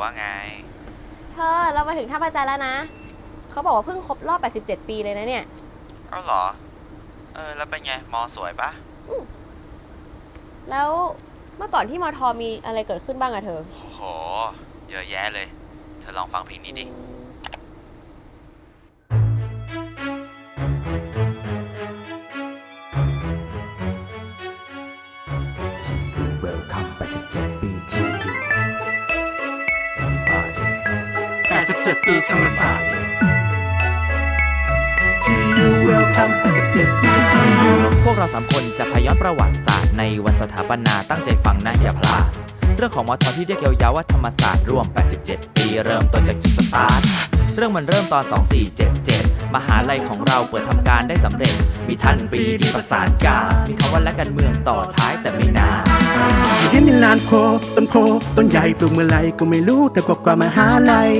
ว่าไง เธอเรามาถึงท่าพระจันทร์แล้วนะ เขาบอกว่าเพิ่งครบรอบ 87 ปีเลยนะเนี่ย เอ้าเหรอ เออ แล้วเป็นไง มอสวยปะแล้วเมื่อก่อนที่มอทอมีอะไรเกิดขึ้นบ้างอะเธอ โอ้โห เยอะแยะเลย เธอลองฟังเพลงนี้ดิที่ ปีธรรมศาสตร์ที่อยู่เวลคัม87ปีที่อยู่พวกเราสามคนจะพย้อนประวัติศาสตร์ในวันสถาปนาตั้งใจฟังนะอย่าพลาด เรื่องของมอทอที่เรียกยาวๆว่าธรรมศาสตร์ร่วม 87 ปีเริ่มต้นจากจุดสตาร์ทเรื่องมันเริ่มตอน 2477 มหาลัยของเราเปิดทำการได้สำเร็จ มีท่านปรีดีประสานกา มีคำว่าและกันเมืองต่อท้ายแต่ไม่นานเห็นในลานโพต้นโพต้นใหญ่ปลูกเมื่อไรก็ไม่รู้แต่กว่ากว่ามหาลัย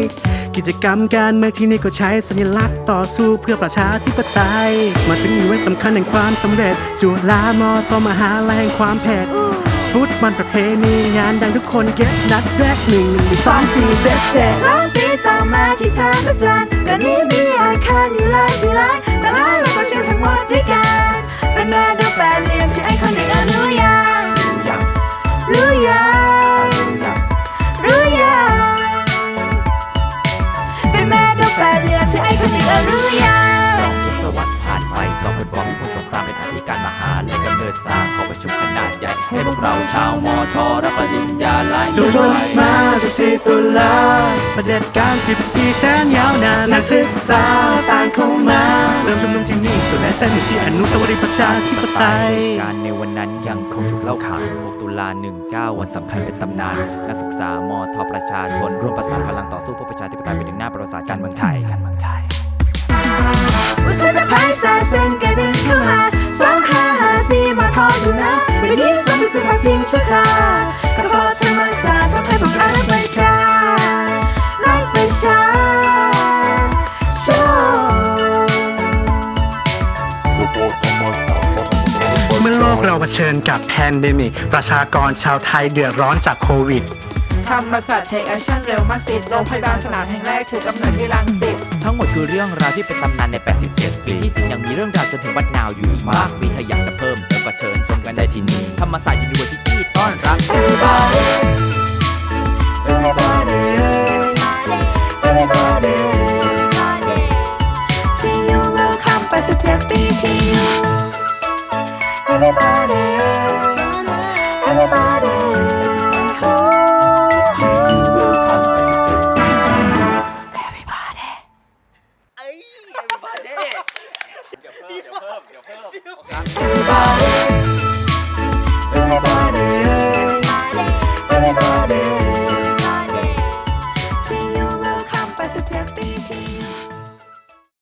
กิจกรรมการเมืองที่นี่ก็ใช้สัญลักษณ์ต่อสู้เพื่อประชาธิปไตย มาถึงหน่วยสำคัญแห่งความสำเร็จ จุฬามอทอมหาลัยแห่งความเผ็ดฟุตบอลประเพณีงานดังทุกคนเก็ตนัดแรกหนึ่งหนึ่งสองสี่เจ็ดเจ็ดสองปีต่อมาที่ทางพระจันทร์ก็นี้มีอาคารอยู่หลายที่หลาย ผ่านไปจอมพลปพิพลสงครามเป็นอธิการมหาและกำเนิดสร้างหอประชุมขนาดใหญ่ ให้พวกเราชาวมอทอรับปริญญาหลายจงจนมา14ตุลาประเด็จการ10ปีแสนยาวนานนักศึกษาต่างเข้ามาเริ่มชุมนุมที่นี่ส่วนในเส้นที่อนุสาวรีย์ประชาธิปไตยการในวันนั้นยังคงถูกเล่าขาน6ตุลา19 วันสำคัญเป็นตำนาน นักศึกษามอทอประชาชนร่วมประสานพลังต่อสู้เพื่อประชาธิปไตยไปถึงหน้าประวัติศาสตร์การเมืองไทยการเมืองไทย อุทธภัยสาเส้นกระเด็นเข้ามาสองห้าห้าสี่มาทอชนะเป็นยิ่งสมพิสุทธิ์พักพิงชั่วคราวก็เพราะธรรมศาสตร์สำให้พวกเราและประชาและประชาชนเมื่อโลกเราเผชิญกับแพนเดมิก ประชากรชาวไทยเดือดร้อนจากโควิดธรรมศาสตร์เทคแอคชั่นเร็วมากสิทธิ์โรงพยาบาลสนามแห่งแรกถือกำเนิดที่รังสิตทั้งหมดคือเรื่องราวที่เป็นตำนานใน 87ปีที่จริงยังมี เรื่องราวจนถึงวัดนาวอยู่อีกมากมีถ้าอยากจะเพิ่มเติมก็เชิญชมกันได้ที่นี่ธรรมศาสตร์ยูนิเวอร์ซิตี้ต้อนรับที่อยู่เวลคัม87ปีที่อยู่ Everybody Everybody เอ้ย everybody เดี๋ยวเพิ่มเดี๋ยวเพิ่มเดี๋ยว Yep, yep, yep.